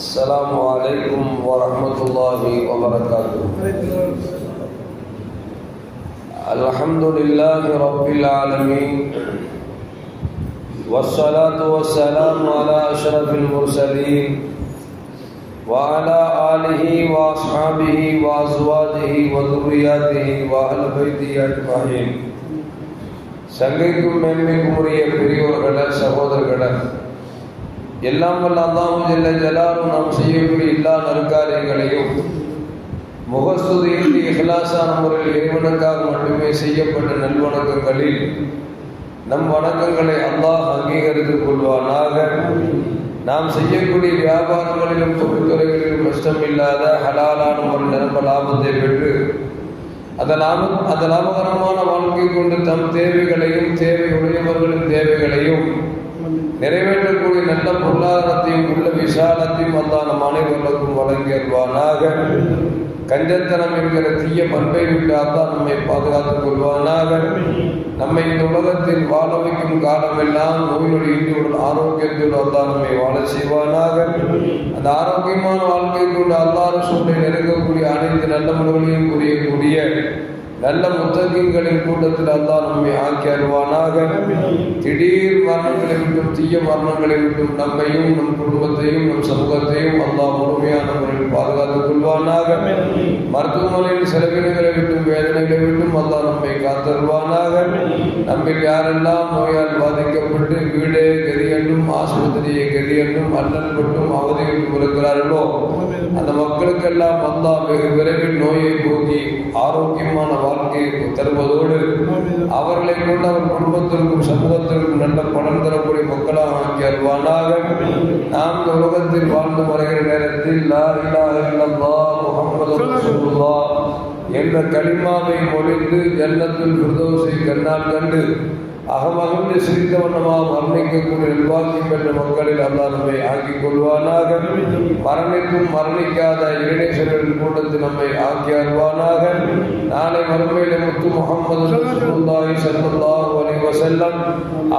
السلام عليكم ورحمة الله وبركاته الحمد لله رب العالمين والصلاة والسلام على أشرف المرسلين وعلى آله وأصحابه وأزواجه وذرياته وأهل بيته أجمعين சங்கைக்கும் மேன்மைக்கும் உரிய பெரியோர்கள சகோதரர்கள எல்லாம் வல்ல அல்லாஹு ஜல்ல ஜலாலும் நாம் செய்யக்கூடிய எல்லா நற்காரியங்களையும் முகஸ்துதியின்றி இஹ்லாசான முறையில் இறைவனுக்காக மட்டுமே செய்யப்பட்ட நல்வணக்கங்களில் நம் வணக்கங்களை அல்லாஹ் அங்கீகரித்துக் கொள்வானாக. நாம் செய்யக்கூடிய வியாபாரங்களிலும் தொழில்துறைகளிலும் கஷ்டமில்லாத ஹலாலான ஒரு நிரம்ப லாபத்தை பெற்று அந்த லாப அந்த லாபகரமான வாழ்க்கை கொண்டு தம் தேவைகளையும் தேவை உடையவர்களின் தேவைகளையும் நிறைவேற்றக்கூடிய நல்ல பொருளாதாரத்தையும் உள்ள விசாலத்தையும் அல்லா நம் அனைவர்களுக்கும் வழங்கியல்வானாக கஞ்சத்தனம் என்கிற தீய பண்பை விட்டு அல்லா நம்மை பாதுகாத்துக் கொள்வானாக. நம்மை இந்த உலகத்தில் வாழ வைக்கும் காலமெல்லாம் நோயினோடு ஈடுபடும் ஆரோக்கியத்தில் அல்லா நம்மை வாழ செய்வானாக. அந்த ஆரோக்கியமான வாழ்க்கை கொண்டு அல்லாறு சூழலை நெருங்கக்கூடிய அனைத்து நல்ல முறைகளையும் புரியக்கூடிய நல்ல முத்தகின்களின் கூட்டத்தில் அல்லாஹ் நம்மை ஆக்கி அருவானாக திடீர் மரணங்களை விட்டும் தீய மரணங்களை விட்டும் நம்மையும் நம் குடும்பத்தையும் நம் சமூகத்தையும் அல்லாஹ் முழுமையான முறையில் பாதுகாத்துக் கொள்வானாக. மருத்துவமனையில் செலவினங்களை விட்டும் வேதனைகளை விட்டும் அல்லாஹ் நம்மை காத்தருவானாக நம்மில் யாரெல்லாம் நோயால் பாதிக்கப்பட்டு வீடே கதியென்றும் ஆஸ்பத்திரியை கதியென்றும் அல்லல் பட்டும் அவதிகளும் இருக்கிறார்களோ அந்த மக்களுக்கெல்லாம் அல்லா வெகு விரைவில் நோயை போக்கி ஆரோக்கியமான வாழ்க்கையை தருவதோடு அவர்களை கொண்டு அவர் குடும்பத்திற்கும் சமூகத்திற்கும் நல்ல பலன் தரக்கூடிய ஆக்கி நாம் இந்த உலகத்தில் வாழ்ந்து வருகிற நேரத்தில் லா இலாஹ இல்லல்லாஹ் முஹம்மது ரசூலுல்லாஹ் என்ற களிமாவை மொழிந்து ஜன்னத்தில் ஃபிர்தௌஸை கண்ணால் கண்டு அகமகிழ்ந்து சிரித்த வண்ணமாக மரணிக்கக்கூடிய நிர்வாகி பெற்ற மக்களில் அல்லா நம்மை ஆக்கிக் கொள்வானாக. மரணிக்கும் மரணிக்காத இரணேஸ்வரரின் கூட்டத்தில் நம்மை ஆக்கி அருவானாக நாளை மறுமையில முத்து முகமது ரசூலுல்லாஹி ஸல்லல்லாஹு அலைஹி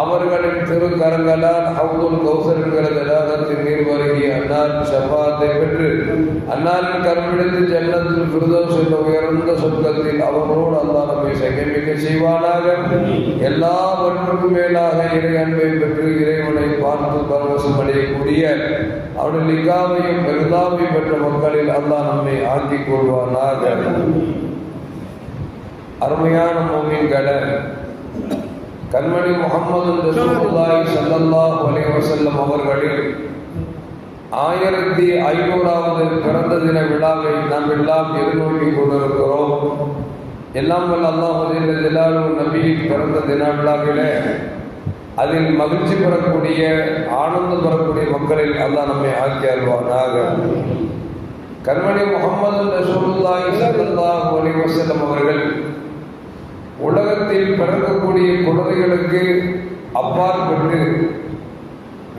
அவர்களின் திருக்கரங்களால் ஹவுதுல் கௌசர் என்கிற தடாகத்தின் நீர் வருகிய அன்னார் ஷஃபாத்தை பெற்று அன்னாரின் கருமிடத்தில் ஜன்னத்தில் விருதம் செல்ல உயர்ந்த சொர்க்கத்தில் அவர்களோடு அல்லாஹ் நம்மை சங்கமிக்க செய்வானாக. எல்லா எல்லாவற்றுக்கும் மேலாக இறை அன்பை பெற்று இறைவனை பார்த்து பரவசம் அடையக்கூடிய அவருடைய லிகாவையும் பெருதாவை பெற்ற மக்களில் அல்லாஹ் நம்மை ஆக்கிக் கொள்வானாக. அருமையான கடன் கண்மணி முகமது ரசூலுல்லாஹி ஸல்லல்லாஹு அலைஹி வஸல்லம் அவர்களில் ஆயிரத்தி ஐநூறாவது பிறந்த தின விழாவை நாம் எல்லாம் எதிர்நோக்கி கொண்டிருக்கிறோம். எல்லாம் வல்ல அல்லாஹ் ஜலாலு நபியின் பிறந்த தின விழாவிலே அதில் மகிழ்ச்சி பெறக்கூடிய ஆனந்தம் பெறக்கூடிய மக்களில் அல்லாஹ் நம்மை ஆக்கி அருவானாக கண்மணி முகமது ரசூலுல்லாஹி ஸல்லல்லாஹு அலைஹி வஸல்லம் அவர்கள் உலகத்தில் பிறக்கக்கூடிய குழந்தைகளுக்கு அப்பாற்பட்டு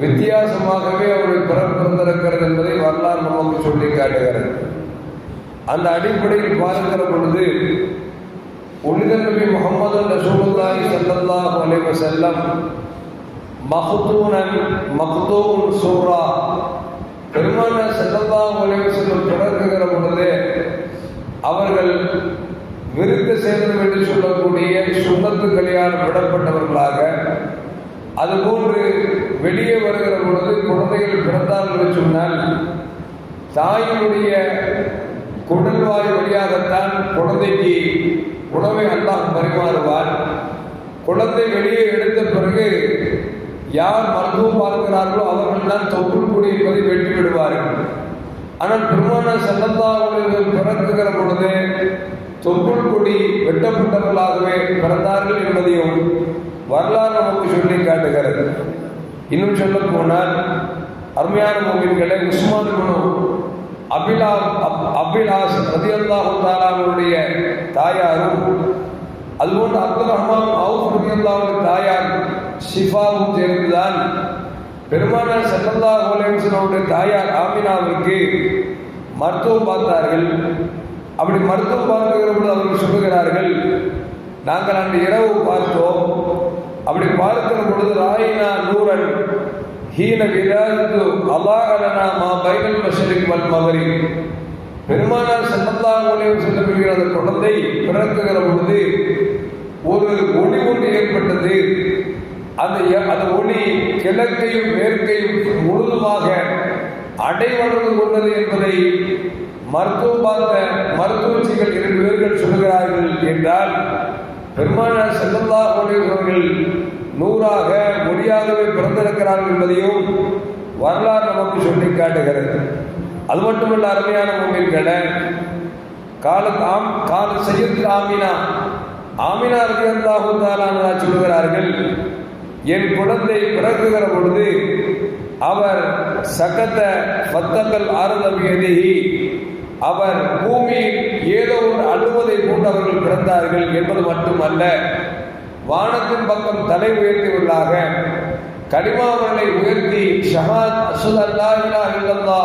வித்தியாசமாகவே அவர்கள் பிறந்திருக்கிறது என்பதை வரலாறு நமக்கு சொல்லி காட்டுகிறது. அந்த அடிப்படையில் பார்க்கிற பொழுது புனித நபி முகமது ரசூலுல்லாஹி ஸல்லல்லாஹு அலைஹி வஸல்லம் மக்தூனன் மக்தூன் சூரா பெருமான ஸல்லல்லாஹு அலைஹி வஸல்லம் தொடங்குகிற பொழுது அவர்கள் விருத்த சேதம் என்று சொல்லக்கூடிய சுண்ணத்துக்களையால் விடப்பட்டவர்களாக அதுபோன்று வெளியே வருகிற பொழுது குழந்தைகள் பிறந்தார்கள் என்று சொன்னால் தாயினுடைய குடல்வாய் வழியாகத்தான் குழந்தைக்கு உணவை அல்லாஹ் பரிமாறுவார் குழந்தை வெளியே எடுத்த பிறகு யார் மருத்துவம் பார்க்கிறார்களோ அவர்கள் தான் தொகுல் கூடி என்பதை வெட்டி விடுவார்கள் ஆனால் பெருமான செல்லந்தாவர்கள் பிறக்குகிற பொழுது தொப்புள் கொடி வெட்டப்பட்டவர்களாகவே பிறந்தார்கள் என்பதையும் வரலாறு நமக்கு சொல்லி காட்டுகிறது. இன்னும் சொல்ல போனால் அருமையான மோமின்களை உஸ்மான் குணம் அபிலா அபிலாஸ் ரதியல்லாஹு தாலாவுடைய தாயாரும் அதுபோன்று அப்துல் ரஹ்மான் அவுஸ் ரதியல்லாவுடைய தாயார் ஷிஃபாவும் சேர்ந்துதான் பெருமானார் செல்லல்லாஹு ஹோலேசனுடைய தாயார் ஆமினாவிற்கு மருத்துவம் பார்த்தார்கள். அப்படி மருத்துவம் பார்க்கிற பொழுது அவர்கள் சொல்லுகிறார்கள் நாங்கள் அன்று இரவு பார்த்தோம். அப்படி பார்க்கிற பொழுது ராயினா நூரன் ஹீன விலாது அலாஹலனா மா பைபிள் மஷரிக் வல் மகரிப். பெருமானார் சல்லல்லாஹு அலைஹி சொல்லப்படுகிற அந்த குழந்தை பிறக்குகிற பொழுது ஒரு ஒளி ஒன்று ஏற்பட்டது. அந்த எ- அந்த ஒளி கிழக்கையும் மேற்கையும் முழுதுமாக அடைவளர்ந்து கொண்டது என்பதை மருத்துவம் பார்த்த மருத்துவச்சிகள் இரண்டு பேர்கள் சொல்லுகிறார்கள் என்றால் பெருமானார் செல்லல்லாஹு அலைஹி அவர்கள் நூறாக மொழியாகவே பிறந்திருக்கிறார்கள் என்பதையும் வரலாறு நமக்கு சொல்லி காட்டுகிறது. அது மட்டுமல்ல அருமையான மூமின்களை கால ஆம் கால செய்யத்து ஆமினா ஆமினா ரலியல்லாஹு தஆலா சொல்கிறார்கள் என் குழந்தை பிறக்குகிற பொழுது அவர் சகத்த பத்தங்கள் ஆரதமியதிஹி அவர் பூமியில் ஏதோ ஒரு அழுவதை போன்றவர்கள் பிறந்தார்கள் என்பது மட்டுமல்ல வானத்தின் பக்கம் தலை உயர்த்தியுள்ளாக. கலிமாவர்களை உயர்த்தி ஷஹாத் அசுல் அல்லா இலா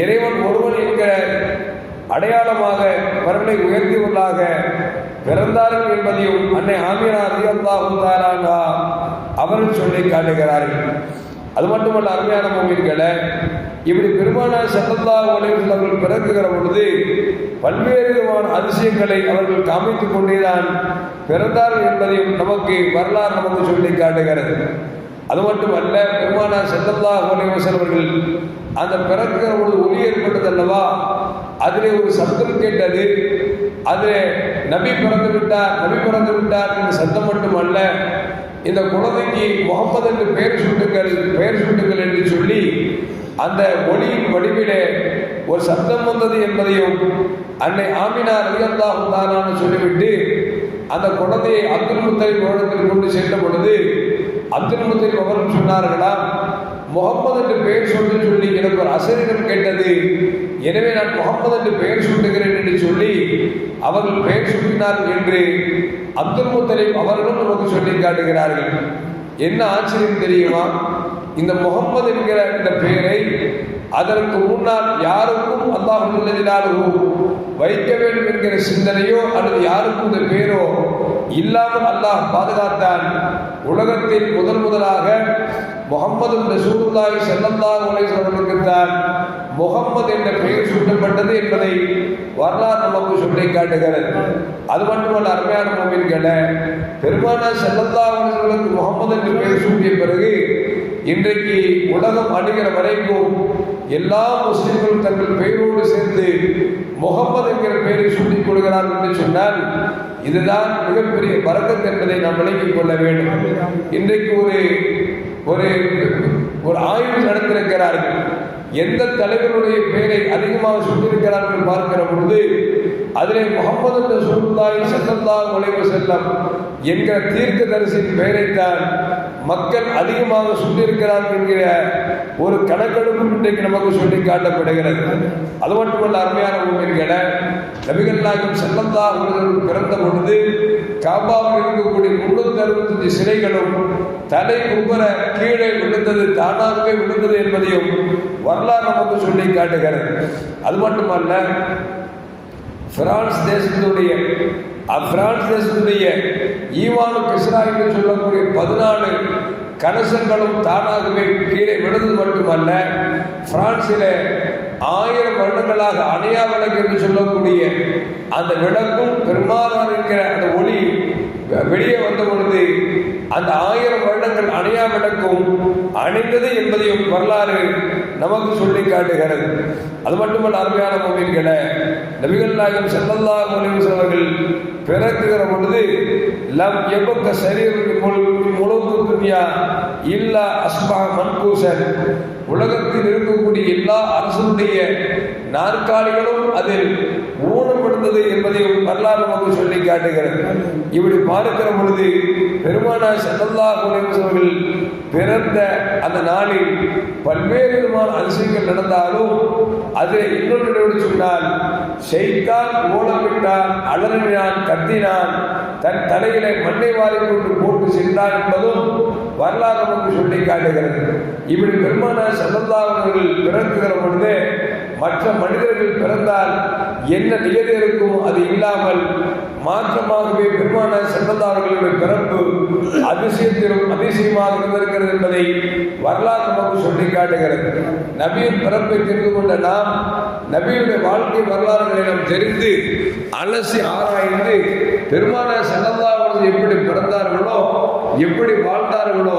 இறைவன் ஒருவன் என்கிற அடையாளமாக அவர்களை உயர்த்தியுள்ளாக. பிறந்தார்கள் என்பதையும் அன்னை ஆமினா ரலியல்லாஹு தஆலா அவர்கள் சொல்லி காட்டுகிறார்கள். அது மட்டுமல்ல அருமையான மூமின்களை இப்படி பெருமானார் சல்லல்லாஹு அலைஹி அவர்கள் பிறக்குகிற பொழுது பல்வேறு விதமான அதிசயங்களை அவர்கள் காமித்துக் கொண்டேதான் பிறந்தார்கள் என்பதையும் நமக்கு வரலாறு நமக்கு சொல்லி காட்டுகிறது. அது மட்டுமல்ல பெருமானார் சல்லல்லாஹு உலகம் அவர்கள் அந்த பிறக்கிற பொழுது ஒளி ஏற்பட்டது அல்லவா? அதிலே ஒரு சத்தம் கேட்டது. அதிலே நபி பிறந்து விட்டார் நபி பிறந்து விட்டார் என்ற சத்தம் மட்டுமல்ல இந்த குழந்தைக்கு முகமது என்று பெயர் சுட்டுங்கள் பெயர் சுட்டுங்கள் என்று சொல்லி அந்த ஒளியின் வடிவிலே ஒரு சத்தம் வந்தது என்பதையும் அன்னை ஆமினா ரலியல்லாஹு தாலான்னு சொல்லிவிட்டு அந்த குழந்தையை அப்துல் முத்தலிப் அவரிடத்தில் கொண்டு சென்ற பொழுது அப்துல் முத்தலிப் அவர்கள் சொன்னார்களாம் முகமது என்று பெயர் சொல்லி சொல்லி எனக்கு ஒரு அசரீரம் கேட்டது. எனவே நான் முகமது என்று பெயர் சூட்டுகிறேன் என்று சொல்லி அவர்கள் பெயர் சூட்டினார்கள் என்று அப்துல் முத்தலீப் அவர்களும் நமக்கு சொல்லி காட்டுகிறார்கள். என்ன ஆச்சரியம் தெரியுமா? இந்த முகம்மது என்கிற இந்த பெயரை அதற்கு முன்னால் யாருக்கும் அல்லாஹு வைக்க வேண்டும் என்கிற சிந்தனையோ அல்லது யாருக்கும் இந்த பெயரோ இல்லாமல் அல்லாஹ் பாதுகாத்தான். உலகத்தில் முதல் முதலாக முகம்மது ரசூலுல்லாஹி ஸல்லல்லாஹு அலைஹி வஸல்லம் தான் முகம்மது என்ற பெயர் சூட்டப்பட்டது என்பதை வரலாறு நமக்கு சொல்லி காட்டுகிறது. அது மட்டுமல்ல அருமையான மூமின்களை பெருமான செல்லந்தாவர்களுக்கு முகமது முகம்மது என்று பெயர் சூட்டிய பிறகு இன்றைக்கு உலகம் அணுகிற வரைக்கும் எல்லா முஸ்லிம்களும் தங்கள் பெயரோடு சேர்ந்து முகமது என்கிற பெயரை சூட்டிக் கொள்கிறார் என்று சொன்னால் இதுதான் மிகப்பெரிய வரக்கத் என்பதை நாம் விளங்கிக் கொள்ள வேண்டும். இன்றைக்கு ஒரு ஒரு ஒரு ஆய்வு நடத்திருக்கிறார்கள். எந்த தலைவருடைய பெயரை அதிகமாக சொல்லியிருக்கிறார்கள் பார்க்கிற பொழுது அதிலே முகமது ரசூலுல்லாஹி ஸல்லல்லாஹு அலைஹி வஸல்லம் என்கிற தீர்க்கதரிசியின் பெயரைத்தான் மக்கள் அதிகமாக சொல்லியிருக்கிறார்கள் என்கிற ஒரு கணக்கெடுப்பு இன்றைக்கு நமக்கு சொல்லி காட்டப்படுகிறது. அது மட்டுமல்ல அருமையான உண்மைகள நபிகள் நாயகம் ஸல்லல்லாஹு பிறந்த பொழுது காபாவில் இருக்கக்கூடிய முன்னூத்தி அறுபத்தஞ்சு சிலைகளும் தலை கும்பர கீழே விழுந்தது தானாகவே விழுந்தது என்பதையும் வரலாறு நமக்கு சொல்லி காட்டுகிறது அது மட்டுமல்ல பிரான்ஸ் தேசத்துடைய பிரான்ஸ் தேசத்துடைய ஈவானு கிஸ்ரா என்று சொல்லக்கூடிய பதினாலு கலசங்களும் தானாகவே கீழே விழுந்தது மட்டுமல்ல பிரான்சில் ஆயிரம் வருடங்களாக அணையா விளக்கு என்று சொல்லக்கூடிய அந்த விளக்கும் பெரும்பாலான இருக்கிற அந்த ஒளி வெளியே வந்த பொழுது அந்த ஆயிரம் வருடங்கள் அணையா விளக்கும் அணைந்தது என்பதையும் வரலாறு நமக்கு சொல்லி காட்டுகிறது. அது மட்டுமல்ல அருமையான மொழிகளை நபிகள் நாயகம் செல்லல்லா மொழிகள் அவர்கள் பிறக்குகிற பொழுது லம் எவ்வக்க சரீரத்தின் முழுக்கு துன்யா இல்லா அஸ்மா மன்கூசன். உலகத்தில் இருக்கக்கூடிய எல்லா அரசனுடைய நாற்காலிகளும் அதில் கொண்டது என்பதையும் வரலாறு நமக்கு சொல்லி காட்டுகிறது. இப்படி பார்க்கிற பொழுது பெருமானா ஸல்லல்லாஹு அவர்கள் பிறந்த அந்த நாளில் பல்வேறு விதமான அதிசயங்கள் நடந்தாலும் அதில் இன்னொன்று சொன்னால் செய்தால் ஓலமிட்டான் அலறினான் கத்தினான் தன் தலையிலே மண்ணை வாரி கொண்டு போட்டு சென்றார் என்பதும் வரலாறு நமக்கு சொல்லி காட்டுகிறது. இப்படி பெருமான ஸல்லல்லாஹு பிறந்துகிற பிறக்குகிற பொழுது மற்ற மனிதர்கள் பிறந்தால் என்ன நியதி இருக்கும் அது இல்லாமல் மாற்றமாகவே பெருமான செல்லதார்களுடைய பிறப்பு அதிசயத்திலும் அதிசயமாக இருந்திருக்கிறது என்பதை வரலாறு நமக்கு சொல்லி காட்டுகிறது. நபியின் பிறப்பை தெரிந்து கொண்ட நாம் நபியுடைய வாழ்க்கை வரலாறுகளை நாம் தெரிந்து அலசி ஆராய்ந்து பெருமான அவர்கள் எப்படி பிறந்தார்களோ எப்படி வாழ்ந்தார்களோ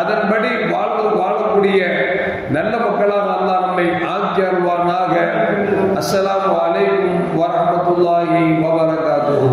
அதன்படி வாழ்ந்து வாழக்கூடிய நல்ல மக்களாக அல்லாஹ் நம்மை ஆக்கி அருள்வானாக. அஸ்லாம் வலைக்கும் வரமத்துல்லாஹி வபரகாத்துஹு.